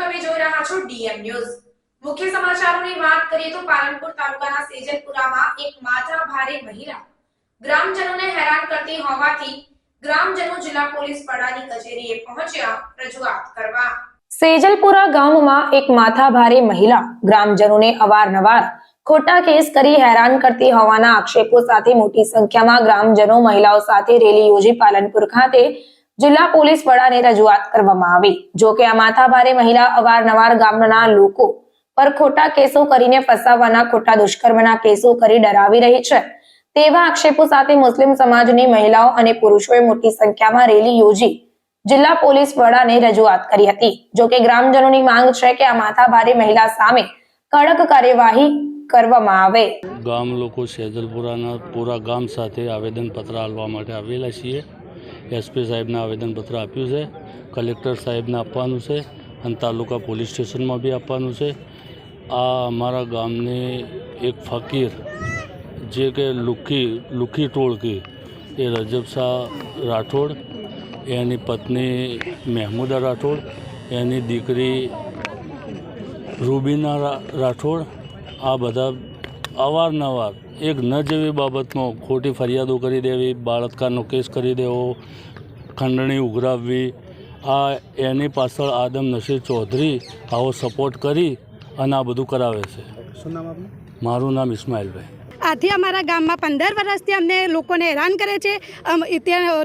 તમે જોઈ રહ્યા છો ડીએમ ન્યૂઝ. મુખ્ય સમાચારોની વાત કરીએ તો પાલનપુર તાલુકાના સેજલપુરામાં એક માથા ભારે મહિલા ગ્રામજનોને હેરાન કરતી હોવાથી ગ્રામજનો જિલ્લા પોલીસ વડાની કચેરીએ પહોંચ્યા રજૂઆત કરવા. સેજલપુરા ગામમાં એક માથાભારે મહિલા ગ્રામજનોને અવારનવાર ખોટા કેસ કરી હેરાન કરતી હોવાના આક્ષેપો સાથે મોટી સંખ્યામાં ગ્રામજનો મહિલાઓ સાથે રેલી યોજી પાલનપુર ખાતે જિલ્લા પોલીસ વડાને રજૂઆત કરવામાં આવી. જો કે આ માથાભારે મહિલા અવારનવાર ગામના લોકો પર ખોટા કેસો કરીને ફસાવવાના ખોટા દુષ્કર્મના કેસો કરી ડરાવી રહી છે. તેવા આક્ષેપો સાથે મુસ્લિમ સમાજની મહિલાઓ અને પુરુષોએ મોટી સંખ્યામાં રેલી યોજી જિલ્લા પોલીસ વડાને રજૂઆત કરી હતી. જો કે ગ્રામજનોની માંગ છે કે આ માથાભારે મહિલા સામે કડક કાર્યવાહી કરવામાં આવે. ગામ લોકો સેજલપુરાના પૂરા ગામ સાથે આવેદનપત્ર આપવા માટે આવેલા છીએ. એસપી સાહેબને આવેદનપત્ર આપ્યું છે. કલેક્ટર સાહેબને આપવાનું છે અને તાલુકા પોલીસ સ્ટેશનમાં બી આપવાનું છે. આ અમારા ગામની એક ફકીર, જે કે લુખી લુખી ટોળકી, એ રજબ શાહ રાઠોડ, એની પત્ની મહેમૂદા રાઠોડ, એની દીકરી રૂબીના રાઠોડ, આ બધા અવારનવાર એક ન જેવી બાબતમાં ખોટી ફરિયાદો કરી દેવી બળાત્કારનો કેસ કરી દેવો ખંડણી ઉઘરાવવી આ એની પાછળ આદમ નસીર ચૌધરી આવો સપોર્ટ કરી અને આ બધું કરાવે છે. શું નામ આપનું? મારું નામ ઇસ્માઇલભાઈ. આથી અમારા ગામમાં પંદર વર્ષથી અમને લોકોને હેરાન કરે છે.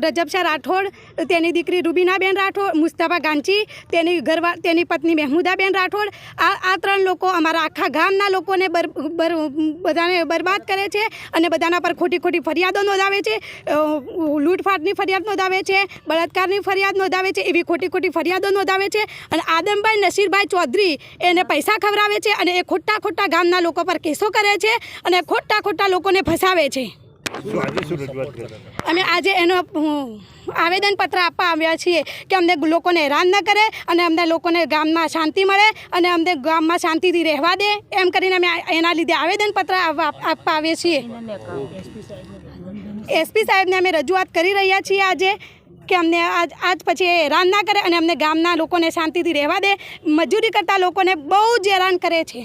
રજબશાહ રાઠોડ, તેની દીકરી રૂબીનાબેન રાઠોડ, મુસ્તફા ગાંચી તેની ઘરવા, તેની પત્ની મહેમુદાબેન રાઠોડ, આ આ ત્રણ લોકો અમારા આખા ગામના લોકોને બધાને બરબાદ કરે છે અને બધાના પર ખોટી ખોટી ફરિયાદો નોંધાવે છે. લૂંટફાટની ફરિયાદ નોંધાવે છે, બળાત્કારની ફરિયાદ નોંધાવે છે, એવી ખોટી ખોટી ફરિયાદો નોંધાવે છે અને આદમભાઈ નસીરભાઈ ચૌધરી એને પૈસા ખવડાવે છે અને એ ખોટા ખોટા ગામના લોકો પર કેસો કરે છે અને ખોટા ખોટા લોકોને ફસાવે છે. અમે આજે એનો આવેદનપત્ર આપવા આવ્યા છીએ કે અમને લોકોને હેરાન ન કરે અને અમને લોકોને ગામમાં શાંતિ મળે અને અમને ગામમાં શાંતિથી રહેવા દે એમ કરીને અમે એના લીધે આવેદનપત્ર આપવા આપવા આવીએ છીએ. એસપી સાહેબને અમે રજૂઆત કરી રહ્યા છીએ આજે કે અમને આજ આજ પછી એ હેરાન ના કરે અને અમને ગામના લોકોને શાંતિથી રહેવા દે. મજૂરી કરતા લોકોને બહુ જ હેરાન કરે છે.